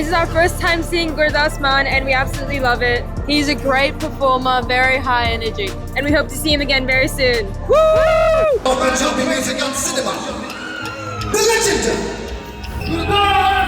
This is our first time seeing Gurdas Man and we absolutely love it. He's a great performer, very high energy. And we hope to see him again very soon. Woo! Of Punjabi music cinema, the legend, Gurdas!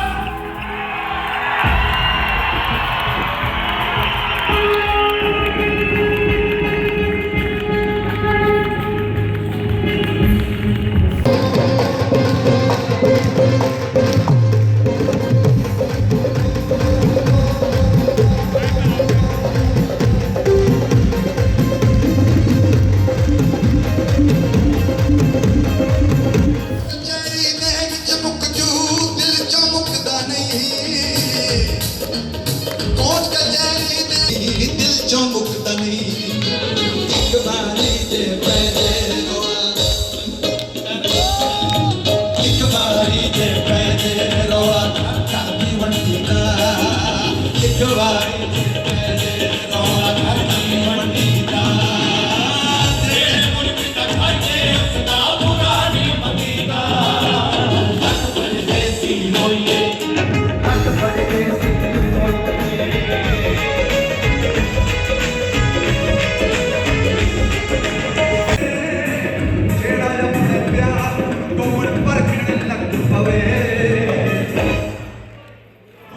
ਵਾਰੀ ਜੇ ਪਰਖਣ ਪਵੇ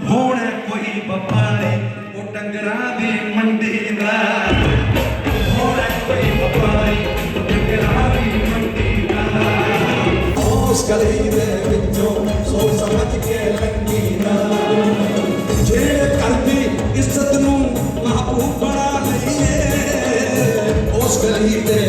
ਹੁਣ ਕੋਈ ਵਪਾਰੀ ਉਹ ਡੰਗਰਾਂ ਦੀ ਮੰਡੀ ਦਾ। ਹੁਣ ਕੋਈ ਵਪਾਰੀ ਡੰਗਰਾਂ ਦੀ ਮੰਡੀ ਦਾ। ਉਸ ਗਲੀ ਦੇ ਵਿੱਚੋਂ ਸੋ ਸਮਝ ਕੇ ਲੰਗੀ ਨਾ। ਜਿਹੜੇ ਕਰਦੀ ਇੱਜ਼ਤ ਨੂੰ ਮਹਬੂਬ ਬਣਾ ਲਈਏ, ਉਸ ਗਲੀ ਦੇ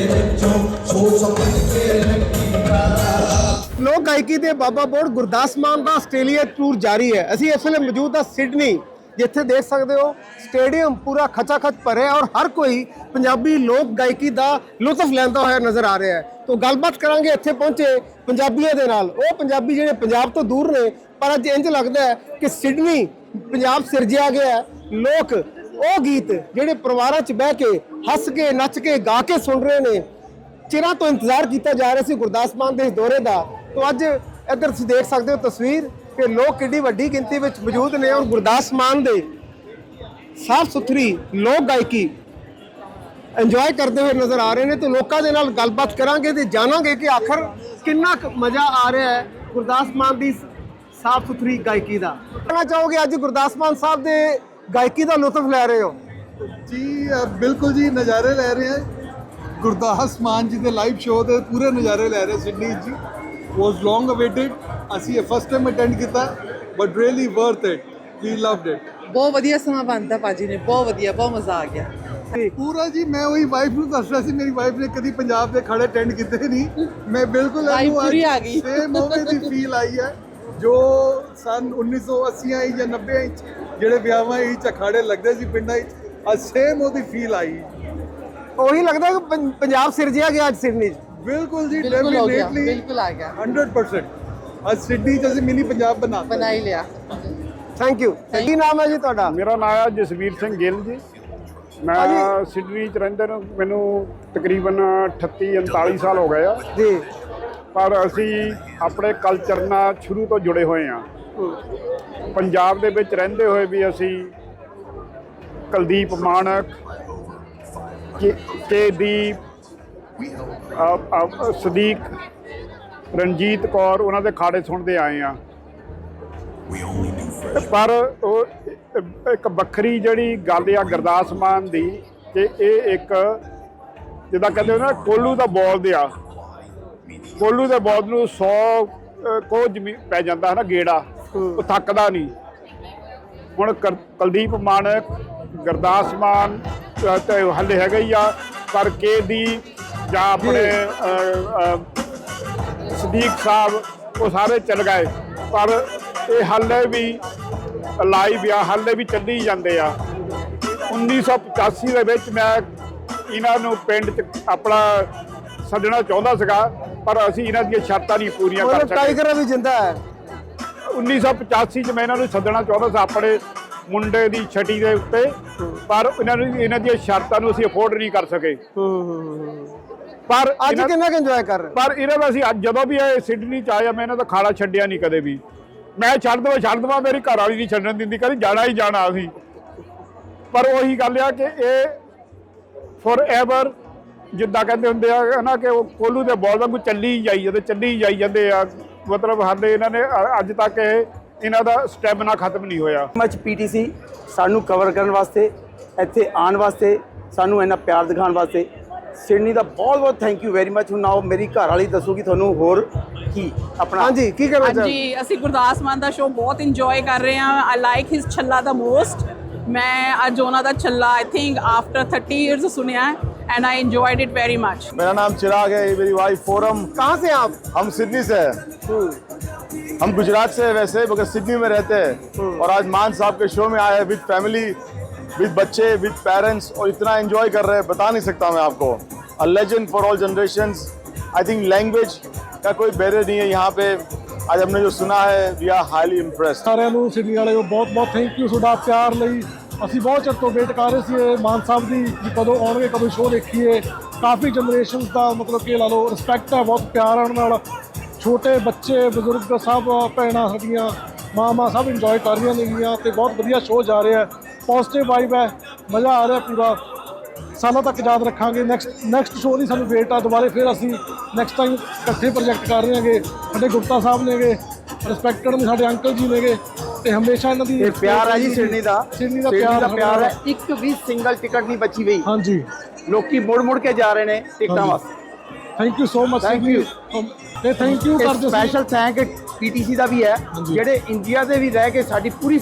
ਗਾਇਕੀ ਦੇ ਬਾਬਾ ਬੋੜ ਗੁਰਦਾਸ ਮਾਨ ਦਾ ਆਸਟ੍ਰੇਲੀਆ ਟੂਰ ਜਾਰੀ ਹੈ। ਅਸੀਂ ਇਸ ਵੇਲੇ ਮੌਜੂਦ ਹਾਂ ਸਿਡਨੀ, ਜਿੱਥੇ ਦੇਖ ਸਕਦੇ ਹੋ ਸਟੇਡੀਅਮ ਪੂਰਾ ਖਚਾਖਚ ਭਰਿਆ ਔਰ ਹਰ ਕੋਈ ਪੰਜਾਬੀ ਲੋਕ ਗਾਇਕੀ ਦਾ ਲੁਤਫ ਲੈਂਦਾ ਹੋਇਆ ਨਜ਼ਰ ਆ ਰਿਹਾ ਹੈ। ਤੋਂ ਗੱਲਬਾਤ ਕਰਾਂਗੇ ਇੱਥੇ ਪਹੁੰਚੇ ਪੰਜਾਬੀਆਂ ਦੇ ਨਾਲ। ਉਹ ਪੰਜਾਬੀ ਜਿਹੜੇ ਪੰਜਾਬ ਤੋਂ ਦੂਰ ਨੇ, ਪਰ ਅੱਜ ਇੰਜ ਲੱਗਦਾ ਹੈ ਕਿ ਸਿਡਨੀ ਪੰਜਾਬ ਸਿਰਜਿਆ ਗਿਆ ਲੋਕ ਉਹ ਗੀਤ ਜਿਹੜੇ ਪਰਿਵਾਰਾਂ 'ਚ ਬਹਿ ਕੇ ਹੱਸ ਕੇ, ਨੱਚ ਕੇ, ਗਾ ਕੇ ਸੁਣ ਰਹੇ ਨੇ, ਚਿਰਾਂ ਤੋਂ ਇੰਤਜ਼ਾਰ ਕੀਤਾ ਜਾ ਰਿਹਾ ਸੀ ਗੁਰਦਾਸ ਮਾਨ ਦੇ ਇਸ ਦੌਰੇ ਦਾ। ਤੋਂ ਅੱਜ ਇੱਧਰ ਤੁਸੀਂ ਦੇਖ ਸਕਦੇ ਹੋ ਤਸਵੀਰ ਕਿ ਲੋਕ ਕਿੰਨੀ ਵੱਡੀ ਗਿਣਤੀ ਵਿੱਚ ਮੌਜੂਦ ਨੇ ਔਰ ਗੁਰਦਾਸ ਮਾਨ ਦੇ ਸਾਫ਼ ਸੁਥਰੀ ਲੋਕ ਗਾਇਕੀ ਇੰਜੋਏ ਕਰਦੇ ਹੋਏ ਨਜ਼ਰ ਆ ਰਹੇ ਨੇ ਤੇ ਲੋਕਾਂ ਦੇ ਨਾਲ ਗੱਲਬਾਤ ਕਰਾਂਗੇ ਤੇ ਜਾਣਾਂਗੇ ਕਿ ਆਖਰ ਕਿੰਨਾ ਕੁ ਮਜ਼ਾ ਆ ਰਿਹਾ ਹੈ ਗੁਰਦਾਸ ਮਾਨ ਦੀ ਸਾਫ਼ ਸੁਥਰੀ ਗਾਇਕੀ ਦਾ। ਕਹਿਣਾ ਚਾਹੋਗੇ ਅੱਜ ਗੁਰਦਾਸ ਮਾਨ ਸਾਹਿਬ ਦੇ ਗਾਇਕੀ ਦਾ ਲੁਤਫ ਲੈ ਰਹੇ ਹੋ? ਜੀ ਬਿਲਕੁਲ ਜੀ, ਨਜ਼ਾਰੇ ਲੈ ਰਹੇ ਹਾਂ। ਗੁਰਦਾਸ ਮਾਨ ਜੀ ਦੇ ਲਾਈਵ ਸ਼ੋਅ ਦੇ ਪੂਰੇ ਨਜ਼ਾਰੇ ਲੈ ਰਹੇ ਸਿਡਨੀ ਜੀ। ਵਾਸ ਲੌਂਗ ਅਵੇਟਡ ਅਸੀਂ ਇਹ ਫਸਟ ਟਾਈਮ ਅਟੈਂਡ ਕੀਤਾ but really worth it we loved it ਬਹੁਤ ਵਧੀਆ ਸਮਾਂ ਬਣਦਾ ਭਾਜੀ ਨੇ ਬਹੁਤ ਵਧੀਆ ਬਹੁਤ ਮਜ਼ਾ ਆ ਗਿਆ। ਪੂਰਾ ਜੀ ਮੈਂ ਉਹੀ ਵਾਈਫ ਨੂੰ ਦੱਸ ਰਿਹਾ ਸੀ ਮੇਰੀ ਵਾਈਫ ਨੇ ਕਦੀ ਪੰਜਾਬ ਦੇ ਖੜੇ ਅਟੈਂਡ ਕੀਤੇ ਨਹੀਂ। ਮੈਂ ਬਿਲਕੁਲ Vibe ਪੂਰੀ ਆ ਗਈ। ਸੇਮ ਮੌਕੇ ਦੀ ਫੀਲ ਆਈ ਹੈ ਜੋ ਸਨ 1980 ਜਾਂ 90 ਵਿੱਚ ਜਿਹੜੇ ਵਿਆਹਾਂ ਵਿੱਚ ਅਖਾੜੇ ਲੱਗਦੇ ਸੀ ਪਿੰਡਾਂ ਵਿੱਚ ਅੱਜ ਸੇਮ ਉਹਦੀ ਫੀਲ ਆਈ। ਉਹੀ ਲੱਗਦਾ ਕਿ ਪੰ- ਪੰਜਾਬ ਸਿਰਜਿਆ ਗਿਆ ਅੱਜ ਸਿਡਨੀ 'ਚ। ਬਿਲਕੁਲ ਜੀ ਡੈਫੀਨੇਟਲੀ ਬਿਲਕੁਲ ਆ ਗਿਆ। 100% ਅੱਜ ਸਿਡਨੀ ਚ ਅਸੀਂ ਮਿਨੀ ਪੰਜਾਬ ਬਣਾ ਬਣਾ ਹੀ ਲਿਆ। ਥੈਂਕ ਯੂ ਕੀ ਨਾਮ ਹੈ ਜੀ ਤੁਹਾਡਾ? ਮੇਰਾ ਨਾਮ ਹੈ ਜਸਵੀਰ ਸਿੰਘ ਗਿੱਲ ਜੀ। ਮੈਂ ਹਾਂਜੀ। ਸਿਡਨੀ ਚ ਰਹਿੰਦੇ ਨੂੰ ਮੈਨੂੰ ਤਕਰੀਬਨ 38 39 ਸਾਲ ਹੋ ਗਏ ਆ। ਜੀ। ਪਰ ਅਸੀਂ ਆਪਣੇ ਕਲਚਰ ਨਾਲ ਸ਼ੁਰੂ ਤੋਂ ਜੁੜੇ ਹੋਏ ਆ। ਪੰਜਾਬ ਦੇ ਵਿੱਚ ਰਹਿੰਦੇ ਹੋਏ ਵੀ ਅਸੀਂ ਕੁਲਦੀਪ ਮਾਨਕ ਕੇ ਕੇ ਦੀਪ ਅ- ਅ- ਸਦੀਕ ਰਣਜੀਤ ਕੌਰ ਉਹਨਾਂ ਦੇ ਖਾੜੇ ਸੁਣਦੇ ਆਏ ਆ। ਪਰ ਉਹ ਇੱਕ ਵੱਖਰੀ ਜਿਹੜੀ ਗੱਲ ਆ ਗੁਰਦਾਸ ਮਾਨ ਦੀ ਕਿ ਇਹ ਇੱਕ ਜਿੱਦਾਂ ਕਹਿੰਦੇ ਨਾ ਕੋਲੂ ਦਾ ਬੋਲਦੇ ਆ ਕੋਲੂ ਦੇ ਬੋਲ ਨੂੰ 100 ਕੋ ਜ਼ਮੀ ਪੈ ਜਾਂਦਾ ਹੈ ਨਾ ਗੇੜਾ ਉਹ ਥੱਕਦਾ ਨਹੀਂ। ਹੁਣ ਕੁਲਦੀਪ ਮਾਨਕ ਗੁਰਦਾਸ ਮਾਨ ਤੇ ਹੱਲੇ ਹੈਗਾ ਹੀ ਆ ਪਰ ਕੇ ਦੀ ਜਾਂ ਆਪਣੇ ਸਦੀਕ ਸਾਹਿਬ ਉਹ ਸਾਰੇ ਚੱਲ ਗਏ। ਪਰ ਇਹ ਹਾਲੇ ਵੀ ਲਾਈਵ ਆ ਹਾਲੇ ਵੀ ਚੱਲੀ ਜਾਂਦੇ ਆ। 1985 ਦੇ ਵਿੱਚ ਮੈਂ ਇਹਨਾਂ ਨੂੰ ਪਿੰਡ 'ਚ ਆਪਣਾ ਸੱਦਣਾ ਚਾਹੁੰਦਾ ਸੀਗਾ ਪਰ ਅਸੀਂ ਇਹਨਾਂ ਦੀਆਂ ਸ਼ਰਤਾਂ ਨਹੀਂ ਪੂਰੀਆਂ ਕਰ ਸਕੇ। ਟਾਈਗਰ ਵੀ ਜਿੰਦਾ ਹੈ। 1985 ਚ ਮੈਂ ਇਹਨਾਂ ਨੂੰ ਸੱਦਣਾ ਚਾਹੁੰਦਾ ਸੀ ਆਪਣੇ ਮੁੰਡੇ ਦੀ ਛਟੀ ਦੇ ਉੱਤੇ ਪਰ ਇਹਨਾਂ ਨੂੰ ਇਹਨਾਂ ਦੀਆਂ ਸ਼ਰਤਾਂ ਨੂੰ ਅਸੀਂ ਅਫੋਰਡ ਨਹੀਂ ਕਰ ਸਕੇ। ਪਰ ਅੱਜ ਇਹਨਾਂ- ਕਿੰਨਾ ਕੁ ਇੰਜੋਏ ਕਰ ਰਹੇ ਹੋ? ਪਰ ਇਹਨਾਂ ਦਾ ਅਸੀਂ ਅੱਜ ਜਦੋਂ ਵੀ ਇਹ ਸਿਡਨੀ ਚ ਆਇਆ ਮੈਂ ਇਹਨਾਂ ਦਾ ਖਾੜਾ ਛੱਡਿਆ ਨਹੀਂ ਕਦੇ ਵੀ। ਮੈਂ ਛੱਡ ਦਵਾਂ ਛੱਡ ਦਵਾਂ ਮੇਰੀ ਘਰ ਵਾਲੀ ਨਹੀਂ ਛੱਡਣ ਦਿੰਦੀ ਕਹਿੰਦੀ ਜਾਣਾ ਹੀ ਜਾਣਾ ਸੀ ਪਰ ਉਹੀ ਗੱਲ ਆ ਕਿ ਇਹ ਫੋਰ ਐਵਰ ਜਿੱਦਾਂ ਕਹਿੰਦੇ ਹੁੰਦੇ ਆ ਨਾ ਕਿ ਉਹ ਕੋਲੂ ਦੇ ਬੋਲ ਵਾਂਗੂ ਚੱਲੀ ਹੀ ਜਾਈ ਜਾਂਦੇ ਚੱਲੀ ਹੀ ਜਾਈ ਜਾਂਦੇ ਆ। ਮਤਲਬ ਹਾਲੇ ਇਹਨਾਂ ਨੇ ਅ- ਅੱਜ ਤੱਕ ਇਹ ਇਹਨਾਂ ਦਾ ਸਟੈਮਿਨਾ ਖਤਮ ਨਹੀਂ ਹੋਇਆ। ਮਚ ਪੀਟੀਸੀ ਸਾਨੂੰ ਕਵਰ ਕਰਨ ਵਾਸਤੇ ਇੱਥੇ ਆਉਣ ਵਾਸਤੇ ਸਾਨੂੰ ਇੰਨਾ ਪਿਆਰ ਦਿਖਾਉਣ ਵਾਸਤੇ ਸਿਡਨੀ ਦਾ ਬਹੁਤ ਬਹੁਤ ਥੈਂਕ ਯੂ ਵੈਰੀ ਮਚ ਹੁਣ ਨਾਓ ਮੇਰੀ ਘਰ ਵਾਲੀ ਦੱਸੂਗੀ ਤੁਹਾਨੂੰ ਹੋਰ ਕੀ ਆਪਣਾ ਹਾਂਜੀ ਕੀ ਕਹਿਣਾ ਚਾਹੁੰਦੇ ਹਾਂਜੀ ਅਸੀਂ ਗੁਰਦਾਸ ਮਾਨ ਦਾ ਸ਼ੋਅ ਬਹੁਤ ਇੰਜੋਏ ਕਰ ਰਹੇ ਹਾਂ ਆਈ ਲਾਈਕ ਹਿਸ ਛੱਲਾ ਦਾ ਮੋਸਟ ਮੈਂ ਅੱਜ ਉਹਨਾਂ ਦਾ Challa I think after 30 years ਸੁਣਿਆ and I enjoyed it very much मेरा नाम चिराग है ये मेरी वाइफ फोरम कहाँ से आप हम सिडनी से हैं हम गुजरात से हैं वैसे मगर सिडनी में रहते हैं और आज मान साहब के शो में आए हैं विद फैमिली विद बच्चे विद पेरेंट्स और इतना एंजॉय कर रहे हैं बता नहीं सकता मैं आपको uh legend for all generations I think language का कोई बैरियर नहीं है यहाँ पे आज हमने जो सुना है वी आर हाईली इम्प्रेस्ड ਸਾਰਿਆਂ ਨੂੰ ਸਿਡਨੀ ਵਾਲਿਓ ਬਹੁਤ ਬਹੁਤ ਥੈਂਕ ਯੂ ਤੁਹਾਡਾ ਪਿਆਰ ਲਈ ਅਸੀਂ ਬਹੁਤ ਚਿਰ ਤੋਂ ਵੇਟ ਕਰ ਰਹੇ ਸੀ ਇਹ ਮਾਨ ਸਾਹਿਬ ਦੀ ਕਿ ਕਦੋਂ ਆਉਣਗੇ ਕਦੋਂ ਸ਼ੋਅ ਦੇਖੀਏ ਕਾਫੀ ਜਨਰੇਸ਼ਨਸ ਦਾ ਮਤਲਬ ਕਿ ਲਾ ਲਓ ਰਿਸਪੈਕਟ ਹੈ ਬਹੁਤ ਪਿਆਰ ਆਉਣ ਨਾਲ ਛੋਟੇ ਬੱਚੇ ਬਜ਼ੁਰਗ ਸਭ ਭੈਣਾਂ ਸਾਡੀਆਂ ਮਾਂ ਸਭ ਇੰਜੋਏ ਕਰ ਰਹੀਆਂ ਨੇਗੀਆਂ ਤੇ ਬਹੁਤ ਵਧੀਆ ਸ਼ੋਅ ਜਾ ਰਿਹਾ ਹੈ ਪੋਜ਼ਿਟਿਵ ਵਾਈਬ ਹੈ ਮਜ਼ਾ ਆ ਰਿਹਾ ਪੂਰਾ। ਸਾਲਾਂ ਤੱਕ ਯਾਦ ਰੱਖਾਂਗੇ। ਨੈਕਸਟ ਨੈਕਸਟ ਸ਼ੋਅ ਦੀ ਸਾਨੂੰ ਵੇਟ ਆ ਦੁਬਾਰੇ ਫਿਰ ਅਸੀਂ ਨੈਕਸਟ ਟਾਈਮ ਇਕੱਠੇ ਪ੍ਰੋਜੈਕਟ ਕਰ ਰਹੇ ਹਾਂਗੇ। ਸਾਡੇ ਗੁਪਤਾ ਸਾਹਿਬ ਨੇਗੇ ਰਿਸਪੈਕਟਡ ਨੇ ਸਾਡੇ ਅੰਕਲ ਜੀ ਨੇਗੇ ਤੇ ਹਮੇਸ਼ਾ ਇਹਨਾਂ ਦੀ ਇਹ ਪਿਆਰ ਹੈ ਜੀ ਸਿਡਨੀ ਦਾ। ਸਿਡਨੀ ਦਾ ਪਿਆਰ ਪਿਆਰ ਹੈ। ਇੱਕ ਵੀ ਸਿੰਗਲ ਟਿਕਟ ਨਹੀਂ ਬਚੀ ਹੋਈ। ਹਾਂਜੀ। ਲੋਕੀ ਮੁੜ ਮੁੜ ਕੇ ਜਾ ਰਹੇ ਨੇ ਟਿਕਟਾਂ। ਵਾਸਤੇ। Thank you so much Thank you. ਤੇ ਥੈਂਕ ਯੂ ਕਰਦੇ ਸਪੈਸ਼ਲ ਥੈਂਕ ਪੀਟੀਸੀ ਦਾ ਵੀ ਹੈ। ਜਿਹੜੇ ਇੰਡੀਆ ਦੇ ਵੀ ਰਹਿ ਕੇ ਸਾਡੀ ਪੂਰੀ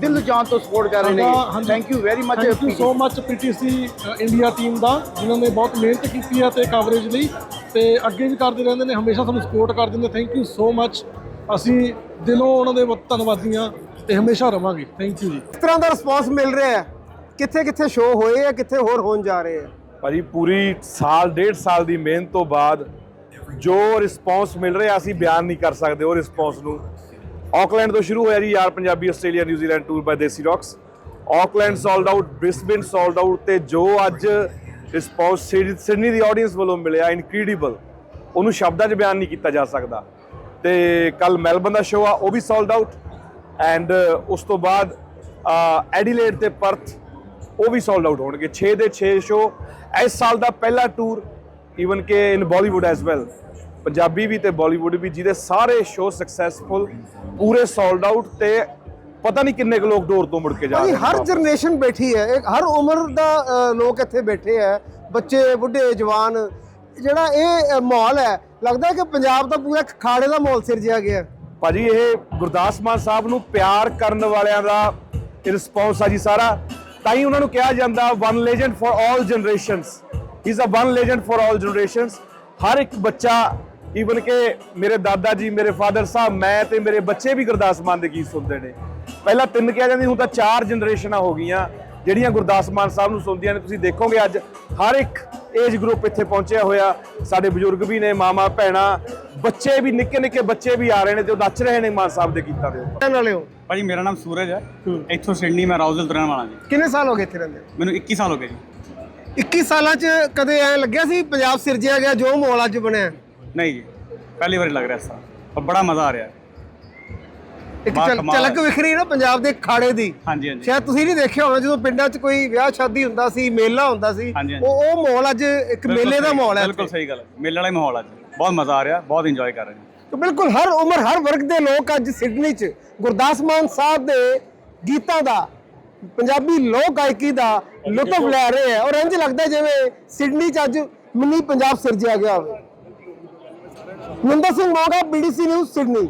ਦਿਲ ਜਾਨ ਤੋਂ ਸਪੋਰਟ ਕਰ ਰਹੇ ਨੇ। Thank you very much thank you so much PTC India team ਦਾ ਜਿਨ੍ਹਾਂ ਨੇ ਬਹੁਤ ਮਿਹਨਤ ਕੀਤੀ ਹੈ ਤੇ ਕਵਰੇਜ ਲਈ। ਤੇ ਅੱਗੇ ਵੀ ਕਰਦੇ ਰਹਿੰਦੇ ਨੇ ਹਮੇਸ਼ਾ ਸਾਨੂੰ ਸਪੋਰਟ ਕਰਦੇ ਨੇ। ਥੈਂਕ ਯੂ ਸੋ ਮਚ ਅਸੀਂ ਦਿਲੋਂ ਉਹਨਾਂ ਦੇ ਬਹੁਤ ਧੰਨਵਾਦੀ ਹਾਂ ਤੇ ਹਮੇਸ਼ਾ ਰਵਾਂਗੇ। ਥੈਂਕ ਯੂ ਜੀ। ਇਸ ਤਰ੍ਹਾਂ ਦਾ ਰਿਸਪੌਂਸ ਮਿਲ ਰਿਹਾ ਹੈ? ਕਿੱਥੇ ਕਿੱਥੇ ਸ਼ੋਅ ਹੋਏ ਆ ਕਿੱਥੇ ਹੋਰ ਹੋਣ ਜਾ ਰਹੇ ਆ ਭਾਜੀ ਪੂਰੀ ਸਾਲ ਡੇਢ ਸਾਲ ਦੀ ਮਿਹਨਤ ਤੋਂ ਬਾਅਦ ਜੋ ਰਿਸਪੌਂਸ ਮਿਲ ਰਿਹਾ ਅਸੀਂ ਬਿਆਨ ਨਹੀਂ ਕਰ ਸਕਦੇ ਉਹ ਰਿਸਪੌਂਸ ਨੂੰ। ਆਕਲੈਂਡ ਤੋਂ ਸ਼ੁਰੂ ਹੋਇਆ ਜੀ ਯਾਰ Punjabi Australia New Zealand tour by Desi rocks. Auckland sold out Brisbane sold out ਤੇ ਜੋ ਅੱਜ ਰਿਸਪੌਂਸ ਸਿਡਨੀ ਦੀ ਆਡੀਅנס ਵੱਲੋਂ ਮਿਲਿਆ ਇਨਕ੍ਰੀਡੀਬਲ ਉਹਨੂੰ ਸ਼ਬਦਾਂ 'ਚ ਬਿਆਨ ਨਹੀਂ ਕੀਤਾ ਜਾ ਸਕਦਾ। ਤੇ ਕੱਲ ਮੈਲਬਨ ਦਾ ਸ਼ੋਅ ਆ, ਉਹ ਵੀ ਸੋਲਡ ਆਊਟ ਐਂਡ ਉਸ ਤੋਂ ਬਾਅਦ ਐਡੀਲੇਡ ਤੇ ਪਰਥ, ਉਹ ਵੀ ਸੋਲਡ ਆਊਟ ਹੋਣਗੇ। 6 ਦੇ 6 ਸ਼ੋਅ ਇਸ ਸਾਲ ਦਾ ਪਹਿਲਾ ਟੂਰ ਈਵਨ ਕਿ in Bollywood as well Punjabi ਵੀ ਤੇ ਬਾਲੀਵੁੱਡ ਵੀ ਜਿਹਦੇ ਸਾਰੇ ਸ਼ੋਅ ਸਕਸੈਸਫੁਲ ਪੂਰੇ ਸੋਲਡ ਆਊਟ ਤੇ ਪਤਾ ਨਹੀਂ ਕਿੰਨੇ ਕੁ ਲੋਕ ਡੋਰ ਤੋਂ ਮੁੜ ਕੇ ਜਾ ਰਹੇ ਹਰ। ਜਨਰੇਸ਼ਨ ਬੈਠੀ ਹੈ। ਇੱਕ ਹਰ ਉਮਰ ਦਾ ਲੋਕ ਇੱਥੇ ਬੈਠੇ ਹੈ। ਬੱਚੇ ਬੁੱਢੇ ਜਵਾਨ ਜਿਹੜਾ ਇਹ ਮਾਹੌਲ ਹੈ ਲੱਗਦਾ ਹੈ ਕਿ ਪੰਜਾਬ ਦਾ ਪੂਰਾ ਖਾੜੇ ਦਾ ਮਾਹੌਲ ਸਿਰਜਿਆ ਗਿਆ। ਭਾਜੀ ਇਹ ਗੁਰਦਾਸ ਮਾਨ ਸਾਹਿਬ ਨੂੰ ਪਿਆਰ ਕਰਨ ਵਾਲਿਆਂ ਦਾ ਰਿਸਪੌਂਸ ਆ ਜੀ ਸਾਰਾ। ਤਾਂ ਹੀ ਉਹਨਾਂ ਨੂੰ ਕਿਹਾ ਜਾਂਦਾ one legend for all generations he is a one legend for all generations ਹਰ ਇੱਕ ਬੱਚਾ ਈਵਨ ਕਿ ਮੇਰੇ ਦਾਦਾ ਜੀ ਮੇਰੇ ਫਾਦਰ ਸਾਹਿਬ ਮੈਂ ਤੇ ਮੇਰੇ ਬੱਚੇ ਵੀ ਗੁਰਦਾਸ ਮਾਨ ਦੇ ਗੀਤ ਸੁਣਦੇ ਨੇ। ਪਹਿਲਾਂ ਤਿੰਨ ਕਿਹਾ ਜਾਂਦੀ ਹੁਣ ਤਾਂ ਚਾਰ ਜਨਰੇਸ਼ਨਾਂ ਹੋ ਗਈਆਂ ਜਿਹੜੀਆਂ ਗੁਰਦਾਸ ਮਾਨ ਸਾਹਿਬ ਨੂੰ ਸੁਣਦੀਆਂ ਨੇ। ਤੁਸੀਂ ਦੇਖੋਗੇ ਅੱਜ ਹਰ ਇੱਕ ਏਜ ਗਰੁੱਪ ਇੱਥੇ ਪਹੁੰਚਿਆ ਹੋਇਆ। ਸਾਡੇ ਬਜ਼ੁਰਗ ਵੀ ਨੇ ਮਾਮਾ ਭੈਣਾ ਬੱਚੇ ਵੀ ਨਿੱਕੇ ਨਿੱਕੇ ਬੱਚੇ ਵੀ ਆ ਰਹੇ ਨੇ ਤੇ ਉਹ ਨੱਚ ਰਹੇ ਨੇ ਮਾਨ ਸਾਹਿਬ ਦੇ ਗੀਤਾਂ ਦੇ ਉੱਪਰ। ਵਾਲੇ ਹੋ? ਭਾਜੀ ਮੇਰਾ ਨਾਮ ਸੂਰਜ ਹੈ। ਇੱਥੋਂ ਸਿਡਨੀ ਮੈਂ ਰਾਉਜ਼ਲ ਤੋਂ ਰਹਿਣ ਵਾਲਾ ਜੀ। ਕਿੰਨੇ ਸਾਲ ਹੋ ਗਏ ਇੱਥੇ ਰਹਿੰਦੇ ਮੈਨੂੰ 21 ਸਾਲ ਹੋ ਗਏ ਜੀ। 21 ਸਾਲਾਂ 'ਚ ਕਦੇ ਐ ਲੱਗਿਆ ਸੀ ਪੰਜਾਬ ਸਿਰਜਿਆ ਗਿਆ ਜੋ ਮਾਹੌਲ ਅੱਜ ਬਣਿਆ? ਨਹੀਂ ਜੀ ਪਹਿਲੀ ਵਾਰੀ ਲੱਗ ਰਿਹਾ ਤਰ੍ਹਾਂ। ਪਰ ਬੜਾ ਮਜ਼ਾ ਆ ਰਿਹਾ। ਇੱਕ ਝਲ- ਕਮਾਲ ਝਲਕ। ਵਿਖਰੀ ਨਾ ਪੰਜਾਬ ਦੇ ਖਾੜੇ ਦੀ। ਹਾਂਜੀ ਹਾਂਜੀ। ਸ਼ਾਇਦ ਤੁਸੀਂ ਨਹੀਂ ਦੇਖਿਆ ਹੋਣਾ ਜਦੋਂ ਪਿੰਡਾਂ 'ਚ ਕੋਈ ਵਿਆਹ ਸ਼ਾਦੀ ਹੁੰਦਾ ਸੀ ਮੇਲਾ ਹੁੰਦਾ ਸੀ ਹਾਂਜੀ, ਹਾਂਜੀ। ਉਹ ਉਹ ਮਾਹੌਲ ਅੱਜ ਇੱਕ ਬਿਲਕੁਲ ਮੇਲੇ ਦਾ ਸਹੀ- ਮਾਹੌਲ ਹੈ ਬਿਲਕੁਲ ਇੱਥੇ। ਸਹੀ ਗੱਲ ਹੈ। ਮੇਲੇ ਵਾਲਾ ਹੀ ਮਾਹੌਲ ਅੱਜ। ਬਹੁਤ ਮਜ਼ਾ ਆ ਰਿਹਾ ਬਹੁਤ ਇੰਜੋਏ ਕਰ ਰਹੇ ਹਾਂ। ਤੇ ਬਿਲਕੁਲ ਹਰ ਉਮਰ ਹਰ ਵਰਗ ਦੇ ਲੋਕ ਅੱਜ ਸਿਡਨੀ 'ਚ ਗੁਰਦਾਸ ਮਾਨ ਸਾਹਿਬ ਦੇ ਗੀਤਾਂ ਦਾ ਪੰਜਾਬੀ ਲੋਕ ਗਾਇਕੀ ਦਾ ਲੁਤਫ ਲੈ ਰਹੇ ਆ ਔਰ ਇੰਜ ਲੱਗਦਾ ਜਿਵੇਂ ਸਿਡਨੀ 'ਚ ਅੱਜ ਮਿੰਨੀ ਪੰਜਾਬ ਸਿਰਜਿਆ ਗਿਆ ਹੋਵੇ। Ninder Singh Moga BDC news Sydney